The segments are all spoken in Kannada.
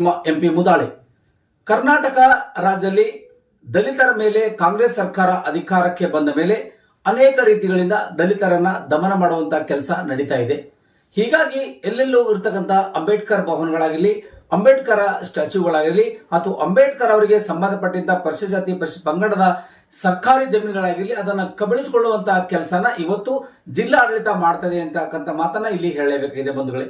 ನಿಮ್ಮ ಎಂಪಿ ಮುದಾಳೆ ಕರ್ನಾಟಕ ರಾಜ್ಯದಲ್ಲಿ ದಲಿತರ ಮೇಲೆ ಕಾಂಗ್ರೆಸ್ ಸರ್ಕಾರ ಅಧಿಕಾರಕ್ಕೆ ಬಂದ ಮೇಲೆ ಅನೇಕ ರೀತಿಗಳಿಂದ ದಲಿತರನ್ನ ದಮನ ಮಾಡುವಂತ ಕೆಲಸ ನಡೀತಾ ಇದೆ. ಹೀಗಾಗಿ ಎಲ್ಲೆಲ್ಲೂ ಇರತಕ್ಕಂತ ಅಂಬೇಡ್ಕರ್ ಭವನಗಳಾಗಿರಲಿ, ಅಂಬೇಡ್ಕರ್ ಸ್ಟ್ಯಾಚ್ಯೂಗಳಾಗಿರಲಿ, ಅಥವಾ ಅಂಬೇಡ್ಕರ್ ಅವರಿಗೆ ಸಂಬಂಧಪಟ್ಟಂತ ಪರಿಶಿಷ್ಟ ಜಾತಿ ಪರಿಶಿಷ್ಟ ಪಂಗಡದ ಸರ್ಕಾರಿ ಜಮೀನುಗಳಾಗಿರಲಿ, ಅದನ್ನ ಕಬಳಿಸಿಕೊಳ್ಳುವಂತಹ ಕೆಲಸನ ಇವತ್ತು ಜಿಲ್ಲಾಡಳಿತ ಮಾಡ್ತದೆ ಅಂತಕ್ಕಂಥ ಮಾತನ್ನ ಇಲ್ಲಿ ಹೇಳಲೇಬೇಕಾಗಿದೆ ಬಂಧುಗಳೇ.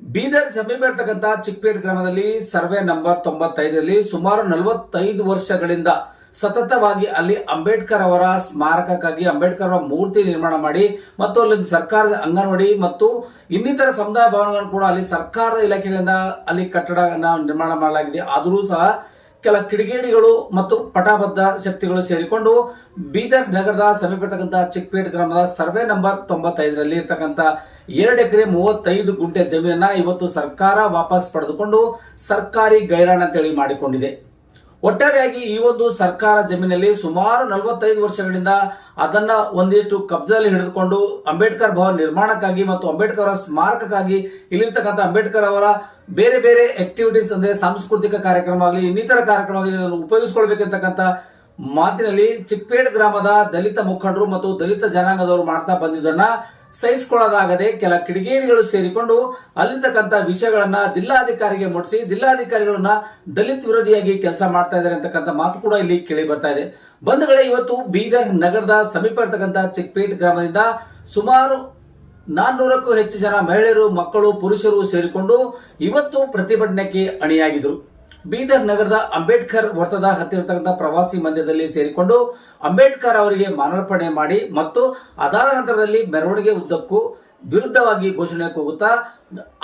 ಬೀದರ್ ಸಮೀಪ ಇರತಕ್ಕಂತ ಚಿಕ್ಕಪೇಟ್ ಗ್ರಾಮದಲ್ಲಿ ಸರ್ವೆ ನಂಬರ್ ತೊಂಬತ್ತೈದರಲ್ಲಿ ಸುಮಾರು ನಲವತ್ತೈದು ವರ್ಷಗಳಿಂದ ಸತತವಾಗಿ ಅಲ್ಲಿ ಅಂಬೇಡ್ಕರ್ ಅವರ ಸ್ಮಾರಕಕ್ಕಾಗಿ ಅಂಬೇಡ್ಕರ್ ಅವರ ಮೂರ್ತಿ ನಿರ್ಮಾಣ ಮಾಡಿ ಮತ್ತು ಅಲ್ಲಿ ಸರ್ಕಾರದ ಅಂಗನವಾಡಿ ಮತ್ತು ಇನ್ನಿತರ ಸಮುದಾಯ ಭವನಗಳನ್ನು ಕೂಡ ಅಲ್ಲಿ ಸರ್ಕಾರದ ಇಲಾಖೆಗಳಿಂದ ಅಲ್ಲಿ ಕಟ್ಟಡ ನಿರ್ಮಾಣ ಮಾಡಲಾಗಿದೆ. ಆದರೂ ಸಹ ಕೆಲ ಕಿಡಿಗೇಡಿಗಳು ಮತ್ತು ಪಟಾಬದ್ಧ ಶಕ್ತಿಗಳು ಸೇರಿಕೊಂಡು ಬೀದರ್ ನಗರದ ಸಮೀಪ ಇರತಕ್ಕಂಥ ಚಿಕ್ಕಪೇಟ್ ಗ್ರಾಮದ ಸರ್ವೆ ನಂಬರ್ ತೊಂಬತ್ತೈದರಲ್ಲಿ ಇರ್ತಕ್ಕಂಥ ಎರಡು ಎಕರೆ ಮೂವತ್ತೈದು ಗುಂಟೆ ಜಮೀನನ್ನ ಇವತ್ತು ಸರ್ಕಾರ ವಾಪಸ್ ಪಡೆದುಕೊಂಡು ಸರ್ಕಾರಿ ಗೈರಾಣ ಅಂತೇಳಿ ಮಾಡಿಕೊಂಡಿದೆ. ಒಟ್ಟಾರೆಯಾಗಿ ಈ ಒಂದು ಸರ್ಕಾರ ಜಮೀನಲ್ಲಿ ಸುಮಾರು ನಲವತ್ತೈದು ವರ್ಷಗಳಿಂದ ಅದನ್ನ ಒಂದಿಷ್ಟು ಕಬ್ಜದಲ್ಲಿ ಹಿಡಿದುಕೊಂಡು ಅಂಬೇಡ್ಕರ್ ಭವನ್ ನಿರ್ಮಾಣಕ್ಕಾಗಿ ಮತ್ತು ಅಂಬೇಡ್ಕರ್ ಅವರ ಸ್ಮಾರಕಕ್ಕಾಗಿ ಇಲ್ಲಿರ್ತಕ್ಕಂಥ ಅಂಬೇಡ್ಕರ್ ಅವರ ಬೇರೆ ಬೇರೆ ಆಕ್ಟಿವಿಟೀಸ್ ಅಂದ್ರೆ ಸಾಂಸ್ಕೃತಿಕ ಕಾರ್ಯಕ್ರಮ ಆಗಲಿ, ಇನ್ನಿತರ ಕಾರ್ಯಕ್ರಮ ಆಗಲಿ ಉಪಯೋಗಿಸಿಕೊಳ್ಬೇಕಂತಕ್ಕಂಥ ಮಾತಿನಲ್ಲಿ ಚಿಕ್ಕಪೇಟ್ ಗ್ರಾಮದ ದಲಿತ ಮುಖಂಡರು ಮತ್ತು ದಲಿತ ಜನಾಂಗದವರು ಮಾಡ್ತಾ ಬಂದಿದ್ದನ್ನ ಸಹಿಸಿಕೊಳ್ಳೋದಾಗದೆ ಕೆಲ ಕಿಡಿಗೇಡಿಗಳು ಸೇರಿಕೊಂಡು ಅಲ್ಲಿರ್ತಕ್ಕಂಥ ವಿಷಯಗಳನ್ನ ಜಿಲ್ಲಾಧಿಕಾರಿಗೆ ಮುಟ್ಟಿಸಿ ಜಿಲ್ಲಾಧಿಕಾರಿಗಳನ್ನ ದಲಿತ ವಿರೋಧಿಯಾಗಿ ಕೆಲಸ ಮಾಡ್ತಾ ಇದ್ದಾರೆ ಅಂತಕ್ಕಂಥ ಮಾತು ಕೂಡ ಇಲ್ಲಿ ಕೇಳಿ ಬರ್ತಾ ಇದೆ. ಬಂಧುಗಳೇ, ಇವತ್ತು ಬೀದರ್ ನಗರದ ಸಮೀಪ ಇರತಕ್ಕಂಥ ಚಿಕ್ಕಪೇಟ್ ಗ್ರಾಮದಿಂದ ಸುಮಾರು ನಾನ್ನೂರಕ್ಕೂ ಹೆಚ್ಚು ಜನ ಮಹಿಳೆಯರು, ಮಕ್ಕಳು, ಪುರುಷರು ಸೇರಿಕೊಂಡು ಇವತ್ತು ಪ್ರತಿಭಟನೆಗೆ ಅಣಿಯಾಗಿದ್ರು. ಬೀದರ್ ನಗರದ ಅಂಬೇಡ್ಕರ್ ವೃತ್ತದ ಹತ್ತಿರತಕ್ಕಂಥ ಪ್ರವಾಸಿ ಮಂದಿರದಲ್ಲಿ ಸೇರಿಕೊಂಡು ಅಂಬೇಡ್ಕರ್ ಅವರಿಗೆ ಮಾನಾರ್ಪಣೆ ಮಾಡಿ ಮತ್ತು ಅದಾದ ನಂತರದಲ್ಲಿ ಮೆರವಣಿಗೆ ಉದ್ದಕ್ಕೂ ವಿರುದ್ಧವಾಗಿ ಘೋಷಣೆ ಕೂಗುತ್ತಾ,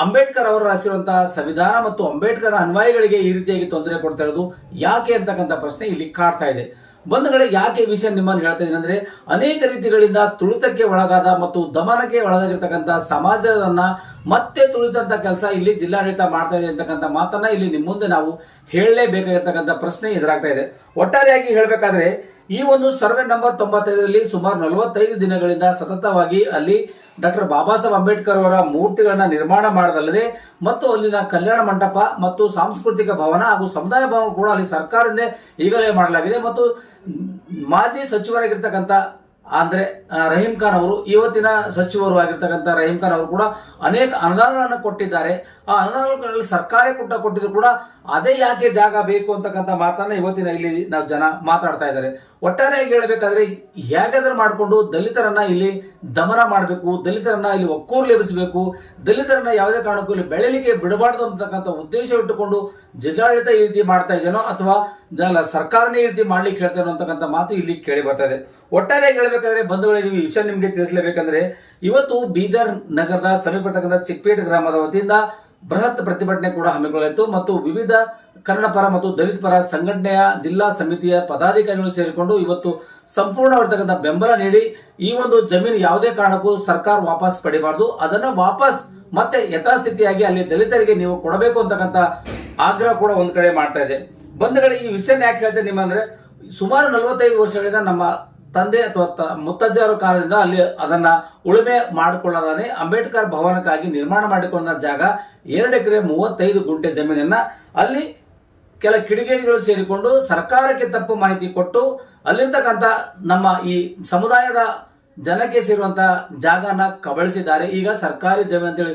ಅಂಬೇಡ್ಕರ್ ಅವರು ರಚಿಸಿರುವಂತಹ ಸಂವಿಧಾನ ಮತ್ತು ಅಂಬೇಡ್ಕರ್ ಅನ್ವಯಗಳಿಗೆ ಈ ರೀತಿಯಾಗಿ ತೊಂದರೆ ಕೊಡ್ತಾ ಇರೋದು ಯಾಕೆ ಅಂತಕ್ಕಂಥ ಪ್ರಶ್ನೆ ಇಲ್ಲಿ ಕಾಡ್ತಾ ಇದೆ. ಬಂಧುಗಳೇ ಯಾಕೆ ವಿಷಯ ನಿಮ್ಮನ್ನು ಹೇಳ್ತಾ ಇದ್ದೀನಿ ಅಂದ್ರೆ ಅನೇಕ ರೀತಿಗಳಿಂದ ತುಳಿತಕ್ಕೆ ಒಳಗಾದ ಮತ್ತು ದಮನಕ್ಕೆ ಒಳಗಾಗಿರ್ತಕ್ಕಂಥ ಸಮಾಜವನ್ನ ಮತ್ತೆ ತುಳಿತಂತ ಕೆಲಸ ಇಲ್ಲಿ ಜಿಲ್ಲಾಡಳಿತ ಮಾಡ್ತಾ ಇದೆ ಅಂತಕ್ಕಂಥ ಮಾತನ್ನ ಇಲ್ಲಿ ನಿಮ್ಮ ಮುಂದೆ ನಾವು ಹೇಳಲೇಬೇಕಾಗಿರ್ತಕ್ಕಂಥ ಪ್ರಶ್ನೆ ಎದುರಾಗ್ತಾ ಇದೆ. ಒಟ್ಟಾರೆಯಾಗಿ ಹೇಳಬೇಕಾದ್ರೆ ಈ ಒಂದು ಸರ್ವೆ ನಂಬರ್ ತೊಂಬತ್ತೈದರಲ್ಲಿ ಸುಮಾರು ನಲವತ್ತೈದು ದಿನಗಳಿಂದ ಸತತವಾಗಿ ಅಲ್ಲಿ ಡಾಕ್ಟರ್ ಬಾಬಾ ಸಾಹೇಬ್ ಅಂಬೇಡ್ಕರ್ ಅವರ ಮೂರ್ತಿಗಳನ್ನ ನಿರ್ಮಾಣ ಮಾಡದಲ್ಲದೆ ಮತ್ತು ಅಲ್ಲಿನ ಕಲ್ಯಾಣ ಮಂಟಪ ಮತ್ತು ಸಾಂಸ್ಕೃತಿಕ ಭವನ ಹಾಗೂ ಸಮುದಾಯ ಭವನ ಕೂಡ ಅಲ್ಲಿ ಸರ್ಕಾರದಿಂದ ಈಗಲೇ ಮಾಡಲಾಗಿದೆ. ಮತ್ತು ಮಾಜಿ ಸಚಿವರಾಗಿರ್ತಕ್ಕಂಥ ಅಂದ್ರೆ ರಹೀಂ ಖಾನ್ ಅವರು, ಇವತ್ತಿನ ಸಚಿವರು ಆಗಿರ್ತಕ್ಕಂಥ ರಹೀಂ ಖಾನ್ ಅವರು ಕೂಡ ಅನೇಕ ಅನುದಾನಗಳನ್ನು ಕೊಟ್ಟಿದ್ದಾರೆ. ಆ ಅನಾನುಕೂಲಗಳಲ್ಲಿ ಸರ್ಕಾರ ಕೊಟ್ಟ ಕೊಟ್ಟಿದ್ರು ಕೂಡ ಅದೇ ಯಾಕೆ ಜಾಗ ಬೇಕು ಅಂತಕ್ಕಂಥ ಮಾತನ್ನ ಇವತ್ತಿನ ಇಲ್ಲಿ ನಾವು ಜನ ಮಾತಾಡ್ತಾ ಇದ್ದಾರೆ. ಒಟ್ಟಾರೆಯಾಗಿ ಹೇಳಬೇಕಾದ್ರೆ ಹೇಗಾದ್ರೂ ಮಾಡಿಕೊಂಡು ದಲಿತರನ್ನ ಇಲ್ಲಿ ದಮನ ಮಾಡಬೇಕು, ದಲಿತರನ್ನ ಇಲ್ಲಿ ಒಕ್ಕೂರ್ಲೆಬ್ಬಿಸಬೇಕು ದಲಿತರನ್ನ ಯಾವುದೇ ಕಾರಣಕ್ಕೂ ಇಲ್ಲಿ ಬೆಳಲಿಕ್ಕೆ ಬಿಡಬಾರ್ದು ಅಂತಕ್ಕಂಥ ಉದ್ದೇಶ ಇಟ್ಟುಕೊಂಡು ಜಿಲ್ಲಾಡಳಿತ ಈ ರೀತಿ ಮಾಡ್ತಾ ಇದೇನೋ ಅಥವಾ ಸರ್ಕಾರನೇ ಈ ರೀತಿ ಮಾಡ್ಲಿಕ್ಕೆ ಹೇಳ್ತೇನೋ ಅಂತಕ್ಕಂಥ ಮಾತು ಇಲ್ಲಿ ಕೇಳಿ ಬರ್ತಾ ಇದೆ. ಒಟ್ಟಾರೆಯಾಗಿ ಹೇಳಬೇಕಾದ್ರೆ ಬಂಧುಗಳೇ, ನೀವು ವಿಷಯ ನಿಮಗೆ ತಿಳಿಸಲೇಬೇಕಂದ್ರೆ ಇವತ್ತು ಬೀದರ್ ನಗರದ ಸಮೀಪ ಚಿಕ್ಕಪೇಟೆ ಗ್ರಾಮದ ವತಿಯಿಂದ ಬೃಹತ್ ಪ್ರತಿಭಟನೆ ಕೂಡ ಹಮ್ಮಿಕೊಳ್ಳಲಾಯಿತು ಮತ್ತು ವಿವಿಧ ಕನ್ನಡ ಪರ ಮತ್ತು ದಲಿತ ಪರ ಸಂಘಟನೆಯ ಜಿಲ್ಲಾ ಸಮಿತಿಯ ಪದಾಧಿಕಾರಿಗಳು ಸೇರಿಕೊಂಡು ಇವತ್ತು ಸಂಪೂರ್ಣವಾಗಿರ್ತಕ್ಕಂಥ ಬೆಂಬಲ ನೀಡಿ ಈ ಒಂದು ಜಮೀನು ಯಾವುದೇ ಕಾರಣಕ್ಕೂ ಸರ್ಕಾರ ವಾಪಸ್ ಪಡಿಬಾರದು. ಅದನ್ನ ವಾಪಸ್ ಮತ್ತೆ ಯಥಾಸ್ಥಿತಿಯಾಗಿ ಅಲ್ಲಿ ದಲಿತರಿಗೆ ನೀವು ಕೊಡಬೇಕು ಅಂತಕ್ಕಂಥ ಆಗ್ರಹ ಕೂಡ ಒಂದ್ ಕಡೆ ಮಾಡ್ತಾ ಇದೆ. ಬಂಧುಗಳ ಈ ವಿಷಯ ಯಾಕೆ ಹೇಳ್ತೇನೆ ನಿಮ್ಮ ಅಂದ್ರೆ ಸುಮಾರು ನಲವತ್ತೈದು ವರ್ಷಗಳಿಂದ ನಮ್ಮ ತಂದೆ ಅಥವಾ ಮುತ್ತಜ್ಜರ ಕಾಲದಿಂದ ಅಲ್ಲಿ ಅದನ್ನ ಉಳುಮೆ ಮಾಡಿಕೊಳ್ಳದಾನೆ ಅಂಬೇಡ್ಕರ್ ಭವನಕ್ಕಾಗಿ ನಿರ್ಮಾಣ ಮಾಡಿಕೊಂಡ ಜಾಗ ಎರಡು ಎಕರೆ ಮೂವತ್ತೈದು ಗುಂಟೆ ಜಮೀನನ್ನ ಅಲ್ಲಿ ಕೆಲ ಕಿಡಿಗೇಡಿಗಳು ಸೇರಿಕೊಂಡು ಸರ್ಕಾರಕ್ಕೆ ತಪ್ಪು ಮಾಹಿತಿ ಕೊಟ್ಟು ಅಲ್ಲಿರ್ತಕ್ಕಂಥ ನಮ್ಮ ಈ ಸಮುದಾಯದ ಜನಕ್ಕೆ ಸೇರುವಂತಹ ಜಾಗನ ಕಬಳಿಸಿದ್ದಾರೆ. ಈಗ ಸರ್ಕಾರಿ ಜಮೀನು ಅಂತೇಳಿ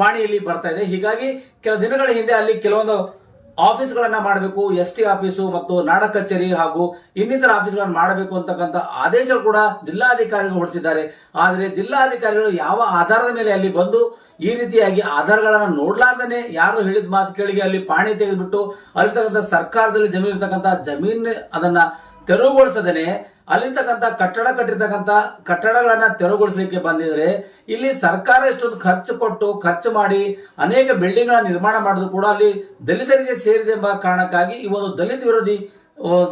ಪಾಣಿಯಲ್ಲಿ ಬರ್ತಾ ಇದೆ. ಹೀಗಾಗಿ ಕೆಲ ದಿನಗಳ ಹಿಂದೆ ಅಲ್ಲಿ ಕೆಲವೊಂದು ಆಫೀಸ್ಗಳನ್ನ ಮಾಡಬೇಕು, ಎಸ್ ಟಿ ಆಫೀಸು ಮತ್ತು ನಾಡ ಕಚೇರಿ ಹಾಗೂ ಇನ್ನಿತರ ಆಫೀಸ್ಗಳನ್ನ ಮಾಡಬೇಕು ಅಂತಕ್ಕಂಥ ಆದೇಶ ಕೂಡ ಜಿಲ್ಲಾಧಿಕಾರಿಗಳು ಹೊರಡಿಸಿದ್ದಾರೆ. ಆದರೆ ಜಿಲ್ಲಾಧಿಕಾರಿಗಳು ಯಾವ ಆಧಾರದ ಮೇಲೆ ಅಲ್ಲಿ ಬಂದು ಈ ರೀತಿಯಾಗಿ ಆಧಾರಗಳನ್ನು ನೋಡ್ಲಾರ್ದೇನೆ ಯಾರು ಹೇಳಿದ ಮಾತು ಕೇಳಿಗೆ ಅಲ್ಲಿ ಪಾಣಿ ತೆಗೆದುಬಿಟ್ಟು ಅಲ್ಲಿರ್ತಕ್ಕಂಥ ಸರ್ಕಾರದಲ್ಲಿ ಜಮೀನು ಇರ್ತಕ್ಕಂಥ ಜಮೀನು ಅದನ್ನ ತೆರವುಗೊಳಿಸದೇನೆ ಅಲ್ಲಿರ್ತಕ್ಕಂಥ ಕಟ್ಟಡ ಕಟ್ಟಿರ್ತಕ್ಕಂಥ ಕಟ್ಟಡಗಳನ್ನ ತೆರವುಗೊಳಿಸಲಿಕ್ಕೆ ಬಂದಿದ್ರೆ ಇಲ್ಲಿ ಸರ್ಕಾರ ಎಷ್ಟೊಂದು ಖರ್ಚು ಕೊಟ್ಟು ಖರ್ಚು ಮಾಡಿ ಅನೇಕ ಬಿಲ್ಡಿಂಗ್ ನಿರ್ಮಾಣ ಮಾಡಿದ್ರು ಕೂಡ ಅಲ್ಲಿ ದಲಿತರಿಗೆ ಸೇರಿದೆ ಎಂಬ ಕಾರಣಕ್ಕಾಗಿ ಈ ಒಂದು ದಲಿತ ವಿರೋಧಿ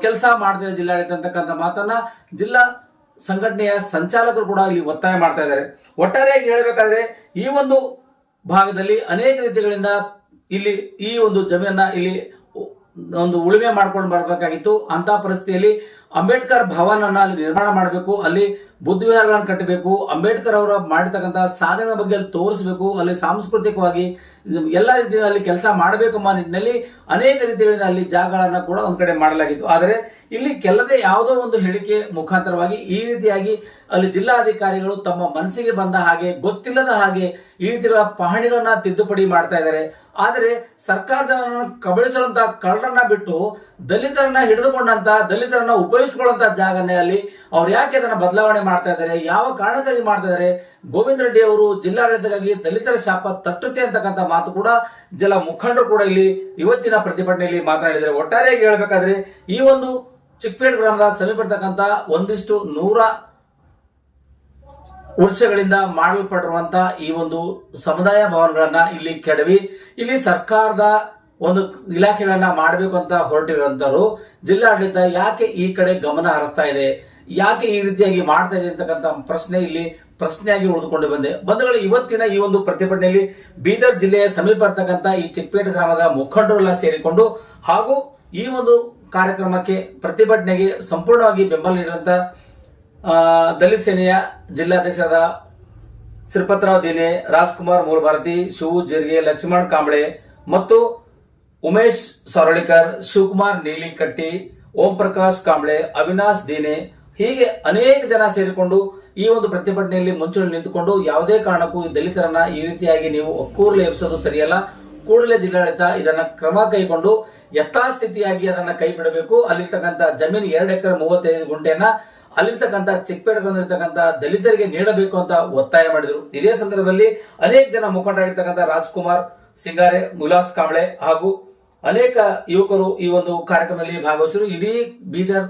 ಕೆಲಸ ಮಾಡ್ತಿದೆ ಜಿಲ್ಲಾಡಳಿತ ಅಂತಕ್ಕಂಥ ಮಾತನ್ನ ಜಿಲ್ಲಾ ಸಂಘಟನೆಯ ಸಂಚಾಲಕರು ಕೂಡ ಇಲ್ಲಿ ಒತ್ತಾಯ ಮಾಡ್ತಾ ಇದ್ದಾರೆ. ಒಟ್ಟಾರೆಯಾಗಿ ಹೇಳಬೇಕಾದ್ರೆ ಈ ಒಂದು ಭಾಗದಲ್ಲಿ ಅನೇಕ ರೀತಿಗಳಿಂದ ಇಲ್ಲಿ ಈ ಒಂದು ಜಮೀನನ್ನ ಇಲ್ಲಿ ಒಂದು ಉಳುಮೆ ಮಾಡ್ಕೊಂಡು ಬರಬೇಕಾಗಿತ್ತು. ಅಂತ ಪರಿಸ್ಥಿತಿಯಲ್ಲಿ ಅಂಬೇಡ್ಕರ್ ಭವನ್ ಅಲ್ಲಿ ನಿರ್ಮಾಣ ಮಾಡಬೇಕು, ಅಲ್ಲಿ ಬುದ್ಧ ವಿಹಾರಗಳನ್ನು ಕಟ್ಟಬೇಕು, ಅಂಬೇಡ್ಕರ್ ಅವರ ಮಾಡಿರ್ತಕ್ಕಂಥ ಸಾಧನೆ ಬಗ್ಗೆ ಅಲ್ಲಿ ತೋರಿಸಬೇಕು, ಅಲ್ಲಿ ಸಾಂಸ್ಕೃತಿಕವಾಗಿ ಎಲ್ಲ ರೀತಿಯಲ್ಲಿ ಕೆಲಸ ಮಾಡಬೇಕು ಅನ್ನೋ ನಿಟ್ಟಿನಲ್ಲಿ ಅನೇಕ ರೀತಿಗಳಿಂದ ಅಲ್ಲಿ ಜಾಗಗಳನ್ನ ಕೂಡ ಒಂದ್ ಕಡೆ ಮಾಡಲಾಗಿತ್ತು. ಆದರೆ ಇಲ್ಲಿ ಕೆಲದೇ ಯಾವುದೋ ಒಂದು ಹೇಳಿಕೆ ಮುಖಾಂತರವಾಗಿ ಈ ರೀತಿಯಾಗಿ ಅಲ್ಲಿ ಜಿಲ್ಲಾಧಿಕಾರಿಗಳು ತಮ್ಮ ಮನಸ್ಸಿಗೆ ಬಂದ ಹಾಗೆ, ಗೊತ್ತಿಲ್ಲದ ಹಾಗೆ ಈ ರೀತಿಗಳ ಪಹಣಿಗಳನ್ನ ತಿದ್ದುಪಡಿ ಮಾಡ್ತಾ ಇದ್ದಾರೆ. ಆದರೆ ಸರ್ಕಾರದವರನ್ನು ಕಬಳಿಸುವಂತ ಕಳ್ಳರನ್ನ ಬಿಟ್ಟು ದಲಿತರನ್ನ ಹಿಡಿದುಕೊಂಡಂತ, ದಲಿತರನ್ನ ಉಪಯೋಗಿಸಿಕೊಳ್ಳುವಂತ ಜಾಗನೇ ಅಲ್ಲಿ. ಅವ್ರು ಯಾಕೆ ಅದನ್ನ ಬದಲಾವಣೆ ಮಾಡ್ತಾ ಇದ್ದಾರೆ? ಯಾವ ಕಾರಣಕ್ಕಾಗಿ ಮಾಡ್ತಾ ಇದ್ದಾರೆ? ಗೋವಿಂದ ರೆಡ್ಡಿ ಅವರು ಜಿಲ್ಲಾಡಳಿತಕ್ಕಾಗಿ ದಲಿತರ ಶಾಪ ತಟ್ಟುತ್ತೆ ಅಂತಕ್ಕಂಥ ಮಾತು ಕೂಡ ಜಲ ಮುಖಂಡರು ಕೂಡ ಇಲ್ಲಿ ಇವತ್ತಿನ ಪ್ರತಿಭಟನೆಯಲ್ಲಿ ಮಾತನಾಡಿದರೆ ಒಟ್ಟಾರೆಯಾಗಿ ಹೇಳಬೇಕಾದ್ರೆ ಈ ಒಂದು ಚಿಕ್ಕಪೇಟ್ ಗ್ರಾಮದ ಸಮೀಪ ಇರ್ತಕ್ಕಂಥ ಒಂದಿಷ್ಟು ನೂರ ವರ್ಷಗಳಿಂದ ಮಾಡಲ್ಪಟ್ಟಿರುವಂತ ಈ ಒಂದು ಸಮುದಾಯ ಭವನಗಳನ್ನ ಇಲ್ಲಿ ಕೆಡವಿ ಇಲ್ಲಿ ಸರ್ಕಾರದ ಒಂದು ಇಲಾಖೆಗಳನ್ನ ಮಾಡಬೇಕು ಅಂತ ಹೊರಟಿರುವಂತವರು ಜಿಲ್ಲಾಡಳಿತ ಯಾಕೆ ಈ ಕಡೆ ಗಮನ ಹರಿಸ್ತಾ ಇದೆ ಯಾಕೆ ಈ ರೀತಿಯಾಗಿ ಮಾಡ್ತಾ ಇದೆ ಅಂತಕ್ಕಂಥ ಪ್ರಶ್ನೆ ಇಲ್ಲಿ ಪ್ರಶ್ನೆಯಾಗಿ ಉಳಿದುಕೊಂಡು ಬಂದೆ. ಬಂಧುಗಳು ಇವತ್ತಿನ ಈ ಒಂದು ಪ್ರತಿಭಟನೆಯಲ್ಲಿ ಬೀದರ್ ಜಿಲ್ಲೆಯ ಸಮೀಪ ಈ ಚಿಕ್ಕಪೇಟೆ ಗ್ರಾಮದ ಮುಖಂಡರೆಲ್ಲ ಸೇರಿಕೊಂಡು ಹಾಗೂ ಈ ಒಂದು ಕಾರ್ಯಕ್ರಮಕ್ಕೆ ಪ್ರತಿಭಟನೆಗೆ ಸಂಪೂರ್ಣವಾಗಿ ಬೆಂಬಲ ನೀಡಿದಂತ ಆ, ದಲಿತ ಸೇನೆಯ ಜಿಲ್ಲಾಧ್ಯಕ್ಷರಾದ ಶ್ರೀಪತ್ರಾವ್ ದಿನೆ, ರಾಜ್ಕುಮಾರ್ ಮೂಲಭಾರತಿ ಶಿವು ಜಿರ್ಗೆ, ಲಕ್ಷ್ಮಣ್ ಕಾಂಬಳೆ ಮತ್ತು ಉಮೇಶ್ ಸೊರಳಿಕರ್, ಶಿವಕುಮಾರ್ ನೀಲಿಕಟ್ಟಿ, ಓಂ ಪ್ರಕಾಶ್ ಕಾಂಬಳೆ, ಅವಿನಾಶ್ ದೀನೆ ಹೀಗೆ ಅನೇಕ ಜನ ಸೇರಿಕೊಂಡು ಈ ಒಂದು ಪ್ರತಿಭಟನೆಯಲ್ಲಿ ಮುಂಚೂಣಿ ನಿಂತುಕೊಂಡು ಯಾವುದೇ ಕಾರಣಕ್ಕೂ ದಲಿತರನ್ನ ಈ ರೀತಿಯಾಗಿ ನೀವು ಒಕ್ಕೂರ್ಲೆ ಎಬ್ಸೋದು ಸರಿಯಲ್ಲ. ಕೂಡಲೇ ಜಿಲ್ಲಾಡಳಿತ ಇದನ್ನ ಕ್ರಮ ಕೈಗೊಂಡು ಯಥಾಸ್ಥಿತಿಯಾಗಿ ಅದನ್ನ ಕೈ ಬಿಡಬೇಕು. ಅಲ್ಲಿರ್ತಕ್ಕಂಥ ಜಮೀನು ಎರಡು ಎಕರೆ ಮೂವತ್ತೈದು ಗುಂಟೆಯನ್ನ ಅಲ್ಲಿರ್ತಕ್ಕಂಥ ಚಿಕ್ಕಪೇಟೆಗಳಿರ್ತಕ್ಕಂಥ ದಲಿತರಿಗೆ ನೀಡಬೇಕು ಅಂತ ಒತ್ತಾಯ ಮಾಡಿದರು. ಇದೇ ಸಂದರ್ಭದಲ್ಲಿ ಅನೇಕ ಜನ ಮುಖಂಡರಾಗಿರ್ತಕ್ಕಂಥ ರಾಜ್ಕುಮಾರ್, ಸಿಂಗಾರೆ, ಮುಲಾಸ್ ಕಾಂಬಳೆ ಹಾಗೂ ಅನೇಕ ಯುವಕರು ಈ ಒಂದು ಕಾರ್ಯಕ್ರಮದಲ್ಲಿ ಭಾಗವಹಿಸಿದರು. ಇಡೀ ಬೀದರ್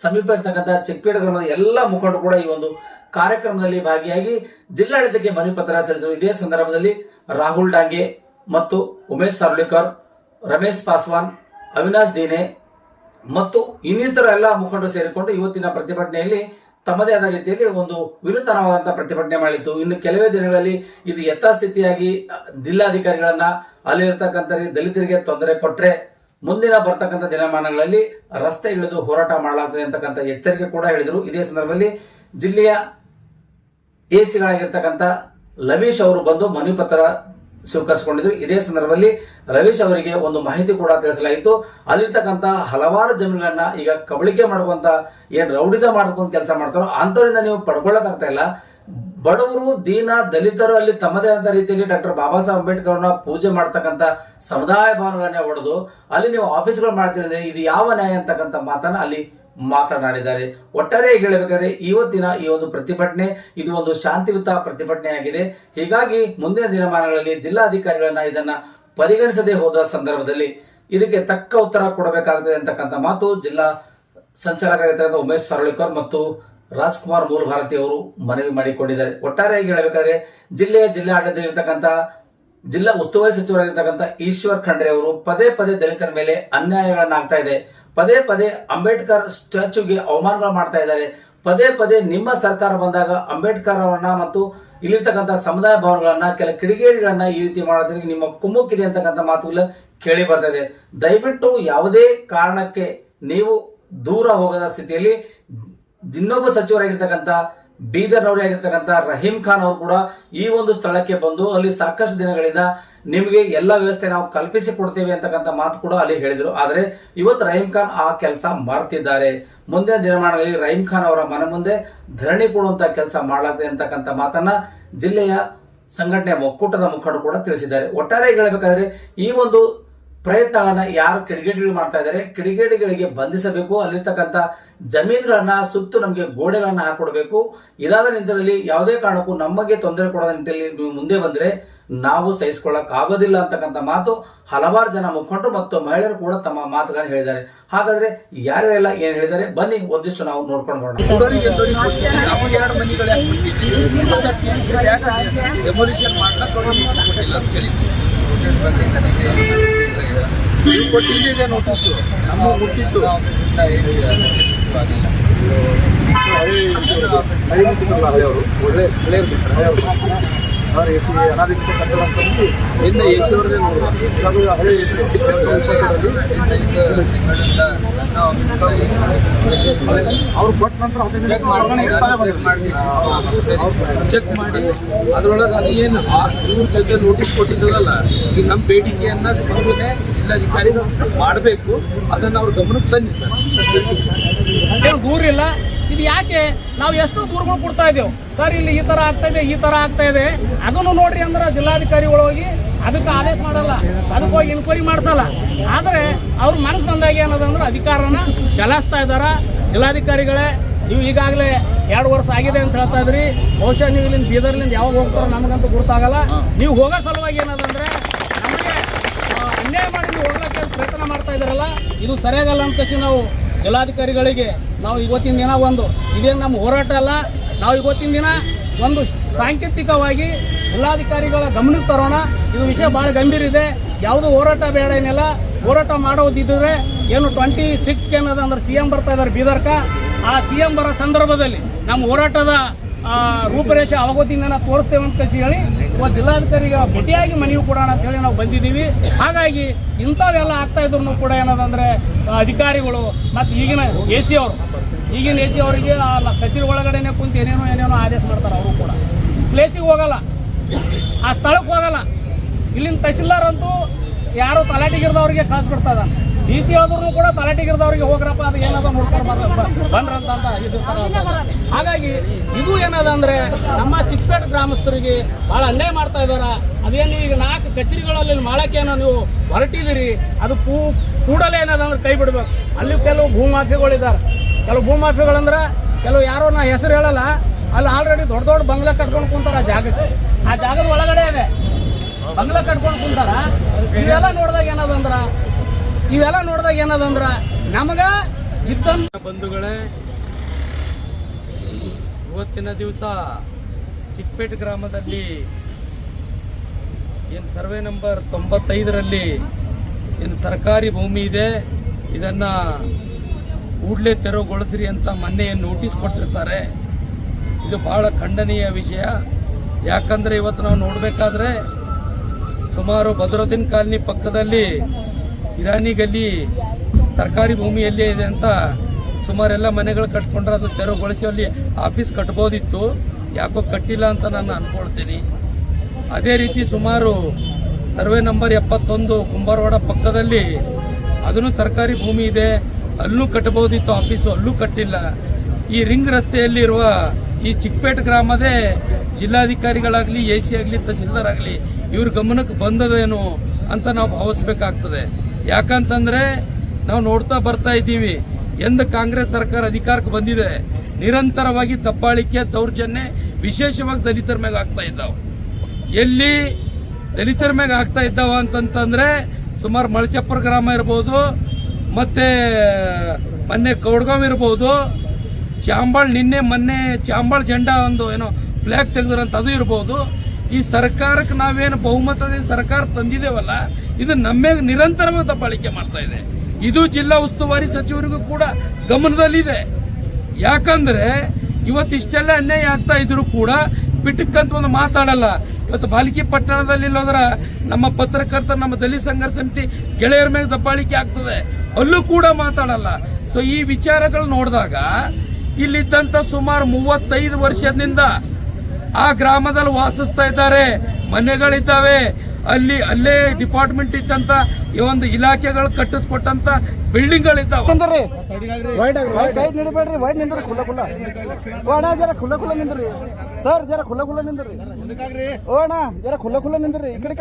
ಸಮೀಪ ಇರ್ತಕ್ಕಂಥ ಚಿಕ್ಕಪೇಟೆ ಗ್ರಾಮದ ಎಲ್ಲ ಮುಖಂಡರು ಕೂಡ ಈ ಒಂದು ಕಾರ್ಯಕ್ರಮದಲ್ಲಿ ಭಾಗಿಯಾಗಿ ಜಿಲ್ಲಾಡಳಿತಕ್ಕೆ ಮನವಿ ಪತ್ರ ಸಲ್ಲಿಸಿದರು. ಇದೇ ಸಂದರ್ಭದಲ್ಲಿ ರಾಹುಲ್ ಡಾಂಗೆ ಮತ್ತು ಉಮೇಶ್ ಸಾರ್ಲಿಕರ್ ರಮೇಶ್ ಪಾಸ್ವಾನ್, ಅವಿನಾಶ್ ದೀನೆ ಮತ್ತು ಇನ್ನಿತರ ಎಲ್ಲ ಮುಖಂಡರು ಸೇರಿಕೊಂಡು ಇವತ್ತಿನ ಪ್ರತಿಭಟನೆಯಲ್ಲಿ ತಮ್ಮದೇ ಆದ ರೀತಿಯಲ್ಲಿ ಒಂದು ವಿನೂತನವಾದಂತಹ ಪ್ರತಿಭಟನೆ ಮಾಡಿತ್ತು. ಇನ್ನು ಕೆಲವೇ ದಿನಗಳಲ್ಲಿ ಇದು ಯಥಾಸ್ಥಿತಿಯಾಗಿ ಜಿಲ್ಲಾಧಿಕಾರಿಗಳನ್ನ ಅಲ್ಲಿರ್ತಕ್ಕಂಥ ದಲಿತರಿಗೆ ತೊಂದರೆ ಕೊಟ್ಟರೆ ಮುಂದಿನ ಬರ್ತಕ್ಕಂಥ ದಿನಮಾನಗಳಲ್ಲಿ ರಸ್ತೆ ಇಳಿದು ಹೋರಾಟ ಮಾಡಲಾಗುತ್ತದೆ ಅಂತಕ್ಕಂಥ ಎಚ್ಚರಿಕೆ ಕೂಡ ಹೇಳಿದರು. ಇದೇ ಸಂದರ್ಭದಲ್ಲಿ ಜಿಲ್ಲೆಯ ಎಸಿಗಳಾಗಿರ್ತಕ್ಕಂಥ ಲವೀಶ್ ಅವರು ಬಂದು ಮನವಿ ಪತ್ರ ಸ್ವೀಕರಿಸಿಕೊಂಡಿದ್ರು ಇದೇ ಸಂದರ್ಭದಲ್ಲಿ ರವೀಶ್ ಅವರಿಗೆ ಒಂದು ಮಾಹಿತಿ ಕೂಡ ತಿಳಿಸಲಾಯಿತು. ಅಲ್ಲಿರ್ತಕ್ಕಂಥ ಹಲವಾರು ಜಮೀನುಗಳನ್ನ ಈಗ ಕಬಳಿಕೆ ಮಾಡುವಂತ ಏನ್ ರೌಡಿಸ ಮಾಡ್ಕೊಂಡು ಕೆಲಸ ಮಾಡ್ತಾರೋ ಅಂತವರಿಂದ ನೀವು ಪಡ್ಕೊಳ್ಳಕ್ಕಾಗ್ತಾ ಇಲ್ಲ. ಬಡವರು, ದೀನ, ದಲಿತರು ಅಲ್ಲಿ ತಮ್ಮದೇ ಆದ ರೀತಿಯಲ್ಲಿ ಡಾಕ್ಟರ್ ಬಾಬಾ ಸಾಹೇಬ್ ಅಂಬೇಡ್ಕರ್ ಅವ್ರನ್ನ ಪೂಜೆ ಮಾಡ್ತಕ್ಕಂಥ ಸಮುದಾಯ ಭವನಗಳನ್ನೇ ಹೊಡೆದು ಅಲ್ಲಿ ನೀವು ಆಫೀಸ್ಗಳು ಮಾಡ್ತೀರಿ ಇದು ಯಾವ ನ್ಯಾಯ ಅಂತಕ್ಕಂಥ ಮಾತನ್ನ ಅಲ್ಲಿ ಮಾತನಾಡಿದ್ದಾರೆ. ಒಟ್ಟಾರೆ ಹೇಳಬೇಕಾದ್ರೆ, ಇವತ್ತಿನ ಈ ಒಂದು ಪ್ರತಿಭಟನೆ, ಇದು ಒಂದು ಶಾಂತಿಯುತ ಪ್ರತಿಭಟನೆಯಾಗಿದೆ ಹೀಗಾಗಿ ಮುಂದಿನ ದಿನಮಾನಗಳಲ್ಲಿ ಜಿಲ್ಲಾಧಿಕಾರಿಗಳನ್ನ ಇದನ್ನ ಪರಿಗಣಿಸದೆ ಹೋದ ಸಂದರ್ಭದಲ್ಲಿ ಇದಕ್ಕೆ ತಕ್ಕ ಉತ್ತರ ಕೊಡಬೇಕಾಗುತ್ತದೆ ಅಂತಕ್ಕಂಥ ಮಾತು ಜಿಲ್ಲಾ ಸಂಚಾಲಕರಾಗಿರ್ತಕ್ಕಂಥ ಉಮೇಶ್ ಸರಳಿಕರ್ ಮತ್ತು ರಾಜ್ಕುಮಾರ್ ಮೂಲಭಾರತಿ ಅವರು ಮನವಿ ಮಾಡಿಕೊಂಡಿದ್ದಾರೆ. ಒಟ್ಟಾರೆಯಾಗಿ ಹೇಳಬೇಕಾದ್ರೆ, ಜಿಲ್ಲೆಯ ಜಿಲ್ಲಾಡಳಿತದಲ್ಲಿರ್ತಕ್ಕಂಥ ಜಿಲ್ಲಾ ಉಸ್ತುವಾರಿ ಸಚಿವರಾಗಿರ್ತಕ್ಕಂಥ ಈಶ್ವರ್ ಖಂಡ್ರೆ ಅವರು ಪದೇ ಪದೇ ದಲಿತರ ಮೇಲೆ ಅನ್ಯಾಯಗಳನ್ನಾಗ್ತಾ ಇದೆ. ಪದೇ ಪದೇ ಅಂಬೇಡ್ಕರ್ ಸ್ಟ್ಯಾಚ್ಯೂಗೆ ಅವಮಾನಗಳು ಮಾಡ್ತಾ ಇದ್ದಾರೆ. ಪದೇ ಪದೇ ನಿಮ್ಮ ಸರ್ಕಾರ ಬಂದಾಗ ಅಂಬೇಡ್ಕರ್ ಅವರನ್ನ ಮತ್ತು ಇಲ್ಲಿರ್ತಕ್ಕಂಥ ಸಮುದಾಯ ಭವನಗಳನ್ನ, ಕೆಲ ಕಿಡಿಗೇಡಿಗಳನ್ನ ಈ ರೀತಿ ಮಾಡೋದ್ರಿಗೆ ನಿಮ್ಮ ಕುಮ್ಮುಕ್ಕಿದೆ ಅಂತಕ್ಕಂಥ ಮಾತುಗಳು ಕೇಳಿ ಬರ್ತಾ ಇದೆ. ದಯವಿಟ್ಟು ಯಾವುದೇ ಕಾರಣಕ್ಕೆ ನೀವು ದೂರ ಹೋಗದ ಸ್ಥಿತಿಯಲ್ಲಿ ಇನ್ನೊಬ್ಬ ಸಚಿವರಾಗಿರ್ತಕ್ಕಂಥ ಬೀದರ್ನವರಾಗಿರ್ತಕ್ಕಂಥ ರಹೀಂ ಖಾನ್ ಅವರು ಕೂಡ ಈ ಒಂದು ಸ್ಥಳಕ್ಕೆ ಬಂದು ಅಲ್ಲಿ ಸಾಕಷ್ಟು ದಿನಗಳಿಂದ ನಿಮಗೆ ಎಲ್ಲ ವ್ಯವಸ್ಥೆ ನಾವು ಕಲ್ಪಿಸಿ ಕೊಡ್ತೇವೆ ಅಂತಕ್ಕಂಥ ಮಾತು ಕೂಡ ಅಲ್ಲಿ ಹೇಳಿದರು. ಆದರೆ ಇವತ್ತು ರಹೀಂ ಖಾನ್ ಆ ಕೆಲಸ ಮಾಡ್ತಿದ್ದಾರೆ. ಮುಂದಿನ ದಿನಮಾನಗಳಲ್ಲಿ ರಹೀಂ ಖಾನ್ ಅವರ ಮನೆ ಮುಂದೆ ಧರಣಿ ಕೊಡುವಂತ ಕೆಲಸ ಮಾಡಲಾಗ್ತದೆ ಅಂತಕ್ಕಂಥ ಮಾತನ್ನ ಜಿಲ್ಲೆಯ ಸಂಘಟನೆ ಒಕ್ಕೂಟದ ಮುಖಂಡರು ಕೂಡ ತಿಳಿಸಿದ್ದಾರೆ. ಒಟ್ಟಾರೆ ಹೇಳಬೇಕಾದ್ರೆ ಈ ಒಂದು ಪ್ರಯತ್ನಗಳನ್ನ ಯಾರು ಕಿಡಿಗೇಡಿಗಳು ಮಾಡ್ತಾ ಇದ್ದಾರೆ, ಕಿಡಿಗೇಡಿಗಳಿಗೆ ಬಂಧಿಸಬೇಕು, ಅಲ್ಲಿರ್ತಕ್ಕಂಥ ಜಮೀನುಗಳನ್ನ ಸುತ್ತು ನಮಗೆ ಗೋಡೆಗಳನ್ನ ಹಾಕೊಡ್ಬೇಕು. ಇದಾದ ನಿಂತರಲ್ಲಿ ಯಾವುದೇ ಕಾರಣಕ್ಕೂ ನಮಗೆ ತೊಂದರೆ ಕೊಡದ ನಿಟ್ಟಿನಲ್ಲಿ ನೀವು ಮುಂದೆ ಬಂದ್ರೆ ನಾವು ಸಹಿಸಿಕೊಳ್ಳಕ್ ಆಗೋದಿಲ್ಲ ಅಂತಕ್ಕಂಥ ಮಾತು ಹಲವಾರು ಜನ ಮುಖಂಡರು ಮತ್ತು ಮಹಿಳೆಯರು ಕೂಡ ತಮ್ಮ ಮಾತುಗಳನ್ನು ಹೇಳಿದ್ದಾರೆ. ಹಾಗಾದ್ರೆ ಯಾರ್ಯಾರೆಲ್ಲ ಏನ್ ಹೇಳಿದ್ದಾರೆ, ಬನ್ನಿ ಒಂದಿಷ್ಟು ನಾವು ನೋಡ್ಕೊಂಡು ಬರೋಣ. ನಾವು ಎರಡು ಮನೆಗಳು ನಮ್ಮ ಕೊಟ್ಟಿದ್ದೆ ನೋಟಿಸು ನಮ್ಮ ಮುಟ್ಟಿತ್ತು ಒಳ್ಳೆ ಬಿಟ್ರೆ ಅವ್ರ ಎ ಸಿ ಅನಾದಿತ ಕಟ್ಟಡ ಅಂತಂದು ಇನ್ನು ಎ ಸಿ ಅವರದೇ ನೋಡುವ ಹಳೆ ಎ ಸಿ ಅವ್ರು ಕೊಟ್ಟ ನಂತರ ಚೆಕ್ ಮಾಡಿ ಚೆಕ್ ಮಾಡಿ ಅದ್ರೊಳಗೆ ಅದು ಏನು ಇವ್ರ ಜೊತೆ ನೋಟಿಸ್ ಕೊಟ್ಟಿದ್ದಲ್ಲ ಈಗ ನಮ್ಮ ಬೇಡಿಕೆಯನ್ನ ಸ್ಪಂದನೆ ಜಿಲ್ಲಾಧಿಕಾರಿ ಮಾಡಬೇಕು ಅದನ್ನು ಅವ್ರ ಗಮನಕ್ಕೆ ತಂದಿ ಸರ್ ಊರಿಲ್ಲ ದೂರ ಇಲ್ಲ ಇದು ಯಾಕೆ ನಾವು ಎಷ್ಟು ದೂರಗಳು ಕೊಡ್ತಾ ಇದ್ದೇವೆ. ಸರ್, ಇಲ್ಲಿ ಈ ತರ ಆಗ್ತಾ ಇದೆ, ಈ ತರ ಆಗ್ತಾ ಇದೆ. ಅದನ್ನು ನೋಡ್ರಿ ಅಂದ್ರೆ ಜಿಲ್ಲಾಧಿಕಾರಿಗಳು ಹೋಗಿ ಅದಕ್ಕೆ ಆದೇಶ ಮಾಡಲ್ಲ. ಅದಕ್ಕೆ ಹೋಗಿ ಇನ್ಕ್ವೈರಿ ಮಾಡಿಸಲ್ಲ. ಆದರೆ ಅವ್ರ ಮನಸ್ಸು ಬಂದಾಗ ಏನದಂದ್ರೆ ಅಧಿಕಾರನ ಚಲಾಯಿಸ್ತಾ ಇದ್ದಾರೆ? ಜಿಲ್ಲಾಧಿಕಾರಿಗಳೇ, ನೀವು ಈಗಾಗಲೇ ಎರಡು ವರ್ಷ ಆಗಿದೆ ಅಂತ ಹೇಳ್ತಾ ಇದ್ರಿ. ಬಹುಶಃ ನೀವು ಇಲ್ಲಿಂದ ಬೀದರ್ಲಿಂದ ಯಾವಾಗ ಹೋಗ್ತಾರೋ ನಮಗಂತೂ ಗೊತ್ತಾಗಲ್ಲ ನೀವು ಹೋಗೋ ಸಲುವಾಗಿ ಏನದಂದ್ರೆ, ನಮಗೆ ಅನ್ಯಾಯ ಮಾಡಿ ನೀವು ಹೋಗ್ಲಿಕ್ಕೆ ಪ್ರಯತ್ನ ಮಾಡ್ತಾ ಇದ್ದಾರಲ್ಲ. ಇದು ಸರಿಯಾಗಲ್ಲ ಅಂತ ನಾವು ಜಿಲ್ಲಾಧಿಕಾರಿಗಳಿಗೆ ನಾವು ಇವತ್ತಿನ ದಿನ ಒಂದು ಇದೇನು ನಮ್ಮ ಹೋರಾಟ ಅಲ್ಲ, ನಾವು ಇವತ್ತಿನ ದಿನ ಒಂದು ಸಾಂಕೇತಿಕವಾಗಿ ಜಿಲ್ಲಾಧಿಕಾರಿಗಳ ಗಮನಕ್ಕೆ ತರೋಣ. ಇದು ವಿಷಯ ಭಾಳ ಗಂಭೀರ ಇದೆ. ಯಾವುದು ಹೋರಾಟ ಬೇಡ ಏನಿಲ್ಲ. ಹೋರಾಟ ಮಾಡೋದಿದ್ದರೆ ಏನು ಟ್ವೆಂಟಿ ಸಿಕ್ಸ್ಗೆ ಏನದ ಅಂದ್ರೆ ಸಿ ಎಂ ಬರ್ತಾ ಇದ್ದಾರೆ ಬೀದರ್ಕ. ಆ ಸಿ ಎಂ ಬರೋ ಸಂದರ್ಭದಲ್ಲಿ ನಮ್ಮ ಹೋರಾಟದ ರೂಪರೇಷೆ ಅವತ್ತಿಂದ ತೋರಿಸ್ತೇವೆ ಅಂತ ಕಸಿ ಹೇಳಿ ಇವತ್ತು ಜಿಲ್ಲಾಧಿಕಾರಿಗೆ ಭೇಟಿಯಾಗಿ ಮನವಿ ಕೊಡೋಣ ಅಂತ ಹೇಳಿ ನಾವು ಬಂದಿದ್ದೀವಿ. ಹಾಗಾಗಿ ಇಂಥವೆಲ್ಲ ಆಗ್ತಾ ಇದ್ರು ಕೂಡ ಏನದಂದ್ರೆ ಅಧಿಕಾರಿಗಳು ಮತ್ತು ಈಗಿನ ಎ ಸಿ ಅವರು, ಈಗಿನ ಎ ಸಿ ಅವರಿಗೆ ಆ ಕಚೇರಿ ಒಳಗಡೆನೆ ಕುಂತು ಏನೇನೋ ಏನೇನೋ ಆದೇಶ ಮಾಡ್ತಾರೆ ಅವರು ಕೂಡ. ಪ್ಲೇಸಿಗೆ ಹೋಗಲ್ಲ. ಆ ಸ್ಥಳಕ್ಕೆ ಹೋಗಲ್ಲ. ಇಲ್ಲಿನ ತಹಸೀಲ್ದಾರ್ ಅಂತೂ ಯಾರು ತಲಾಟಿಗಿರ್ದವ್ರಿಗೆ ಕಳಿಸ್ಬಿಡ್ತಾ ಡಿ ಸಿ ಆದ್ರೂ ಕೂಡ ತಲೆಟಿಗಿರ್ದವ್ರಿಗೆ ಹೋಗ್ರಪ್ಪ, ಅದು ಏನದ ನೋಡ್ಕೊಂಡು ಬಂದ್ರ ಬಂದ್ರಂತ ಅಂತ ಇದು ಹಾಗಾಗಿ ಇದು ಏನದ ಅಂದ್ರೆ ನಮ್ಮ ಚಿಕ್ಕಪೇಟೆ ಗ್ರಾಮಸ್ಥರಿಗೆ ಬಹಳ ಅನ್ಯಾಯ ಮಾಡ್ತಾ ಇದಾರ. ಅದೇನು ಈಗ ನಾಲ್ಕು ಕಚೇರಿಗಳಲ್ಲಿ ಮಾಡಕ್ಕೆ ಏನೋ ನೀವು ಹೊರಟಿದ್ದೀರಿ, ಅದು ಪೂ ಕೂಡಲೇ ಏನದ ಅಂದ್ರೆ ಕೈ ಬಿಡ್ಬೇಕು. ಅಲ್ಲಿ ಕೆಲವು ಭೂಮಾಫಿಗಳಿದ್ದಾರೆ ಕೆಲವು ಭೂಮಾಫಿಗಳಂದ್ರೆ ಕೆಲವು ಯಾರೋ ನಾ ಹೆಸರು ಹೇಳಲ್ಲ, ಅಲ್ಲಿ ಆಲ್ರೆಡಿ ದೊಡ್ಡ ದೊಡ್ಡ ಬಂಗ್ಲೆ ಕಟ್ಕೊಂಡು ಕುಂತಾರ ಆ ಜಾಗಕ್ಕೆ. ಆ ಜಾಗದ ಒಳಗಡೆ ಇದೆ. ಬಂಗ್ಲ ಕಟ್ಕೊಂಡು ಕುಂತಾರ. ಇದೆಲ್ಲ ನೋಡಿದಾಗ ಏನದಂದ್ರ ಇವೆಲ್ಲ ನೋಡಿದಾಗ ಏನದಂದ್ರ ನಮಗ ಇದ್ದಂತ ಬಂಧುಗಳೇ, ಇವತ್ತಿನ ದಿವಸ ಚಿಕ್ಕಪೇಟೆ ಗ್ರಾಮದಲ್ಲಿ ಏನು ಸರ್ವೆ ನಂಬರ್ ತೊಂಬತ್ತೈದರಲ್ಲಿ ಏನು ಸರ್ಕಾರಿ ಭೂಮಿ ಇದೆ, ಇದನ್ನು ಕೂಡಲೇ ತೆರವುಗೊಳಿಸ್ರಿ ಅಂತ ಮೊನ್ನೆ ನೋಟಿಸ್ ಕೊಟ್ಟಿರ್ತಾರೆ. ಇದು ಭಾಳ ಖಂಡನೀಯ ವಿಷಯ. ಯಾಕಂದರೆ ಇವತ್ತು ನಾವು ನೋಡಬೇಕಾದ್ರೆ ಸುಮಾರು ಭದ್ರದಿನ ಕಾಲನಿ ಪಕ್ಕದಲ್ಲಿ ಇರಾನಿ ಗಲ್ಲಿ ಸರ್ಕಾರಿ ಭೂಮಿಯಲ್ಲೇ ಇದೆ ಅಂತ ಸುಮಾರೆಲ್ಲ ಮನೆಗಳು ಕಟ್ಕೊಂಡ್ರೆ ಅದು ತೆರವುಗೊಳಿಸಿ ಅಲ್ಲಿ ಆಫೀಸ್ ಕಟ್ಬೋದಿತ್ತು. ಯಾಕೋ ಕಟ್ಟಿಲ್ಲ ಅಂತ ನಾನು ಅನ್ಕೊಳ್ತೀನಿ. ಅದೇ ರೀತಿ ಸುಮಾರು ಸರ್ವೆ ನಂಬರ್ ಎಪ್ಪತ್ತೊಂದು ಕುಂಬಾರವಾಡ ಪಕ್ಕದಲ್ಲಿ ಅದನ್ನು ಸರ್ಕಾರಿ ಭೂಮಿ ಇದೆ. ಅಲ್ಲೂ ಕಟ್ಬೋದಿತ್ತು ಆಫೀಸು, ಅಲ್ಲೂ ಕಟ್ಟಿಲ್ಲ. ಈ ರಿಂಗ್ ರಸ್ತೆಯಲ್ಲಿರುವ ಈ ಚಿಕ್ಕಪೇಟ್ ಗ್ರಾಮದೇ ಜಿಲ್ಲಾಧಿಕಾರಿಗಳಾಗಲಿ, ಎ ಸಿ ಆಗಲಿ, ತಹಸೀಲ್ದಾರ್ ಆಗಲಿ ಇವ್ರ ಗಮನಕ್ಕೆ ಬಂದದೇನು ಅಂತ ನಾವು ಭಾವಿಸ್ಬೇಕಾಗ್ತದೆ. ಯಾಕಂತಂದ್ರೆ ನಾವು ನೋಡ್ತಾ ಬರ್ತಾ ಇದ್ದೀವಿ. ಎಂದು ಕಾಂಗ್ರೆಸ್ ಸರ್ಕಾರ ಅಧಿಕಾರಕ್ಕೆ ಬಂದಿದೆ, ನಿರಂತರವಾಗಿ ದಬ್ಬಾಳಿಕೆ ದೌರ್ಜನ್ಯ, ವಿಶೇಷವಾಗಿ ದಲಿತರ ಮ್ಯಾಗ ಆಗ್ತಾ ಇದ್ದಾವೆ. ಎಲ್ಲಿ ದಲಿತರ ಮ್ಯಾಗ ಆಗ್ತಾ ಇದ್ದಾವ ಅಂತಂತಂದ್ರೆ ಸುಮಾರು ಮಳಚಪ್ಪರ ಗ್ರಾಮ ಇರ್ಬೋದು, ಮತ್ತೆ ಮೊನ್ನೆ ಕೌಡ್ಗಾಂವ್ ಇರ್ಬೋದು, ಚಾಂಬಾಳ್ ನಿನ್ನೆ ಮೊನ್ನೆ ಚಾಂಬಾಳ್ ಜೆಂಡಾ ಒಂದು ಏನೋ ಫ್ಲಾಗ್ ತೆಗೆದ್ರಂತ ಅದು ಇರ್ಬೋದು. ಈ ಸರ್ಕಾರಕ್ಕೆ ನಾವೇನು ಬಹುಮತದ ಸರ್ಕಾರ ತಂದಿದ್ದೇವಲ್ಲ, ಇದು ನಮ್ಮ ನಿರಂತರವಾಗಿ ದಬ್ಬಾಳಿಕೆ ಮಾಡ್ತಾ ಇದೆ. ಇದು ಜಿಲ್ಲಾ ಉಸ್ತುವಾರಿ ಸಚಿವರಿಗೂ ಕೂಡ ಗಮನದಲ್ಲಿದೆ. ಯಾಕಂದ್ರೆ ಇವತ್ತು ಇಷ್ಟೆಲ್ಲ ಅನ್ಯಾಯ ಆಗ್ತಾ ಇದ್ರು ಕೂಡ ಬಿಟ್ಟಕ್ಕಂತ ಒಂದು ಮಾತಾಡಲ್ಲ. ಇವತ್ತು ಬಾಲಿಕಿ ಪಟ್ಟಣದಲ್ಲಿ ಇಲ್ಲೋದ್ರ ನಮ್ಮ ಪತ್ರಕರ್ತ, ನಮ್ಮ ದಲಿತ ಸಂಘರ್ಷ ಸಮಿತಿ ಗೆಳೆಯರ ಮೇಲೆ ದಬ್ಬಾಳಿಕೆ ಆಗ್ತದೆ. ಅಲ್ಲೂ ಕೂಡ ಮಾತಾಡಲ್ಲ. ಸೊ ಈ ವಿಚಾರಗಳು ನೋಡಿದಾಗ ಇಲ್ಲಿದ್ದಂಥ ಸುಮಾರು ಮೂವತ್ತೈದು ವರ್ಷದಿಂದ ಆ ಗ್ರಾಮದಲ್ಲಿ ವಾಸಿಸ್ತಾ ಇದ್ದಾರೆ. ಮನೆಗಳಿದ್ದಾವೆ. ಅಲ್ಲಿ ಅಲ್ಲೇ ಡಿಪಾರ್ಟ್ಮೆಂಟ್ ಇದ್ದಂತ ಈ ಒಂದು ಇಲಾಖೆಗಳು ಕಟ್ಟಿಸ್ಕೊಟ್ಟಂತ ಬಿಲ್ಡಿಂಗ್ ನಿಂದ್ರಿ. ಸರ್ ಜರ ನಿಂದ್ರಿ. ಓಣ ಜರ ನಿಂದ್ರಿ. ಈ ಕಡೆ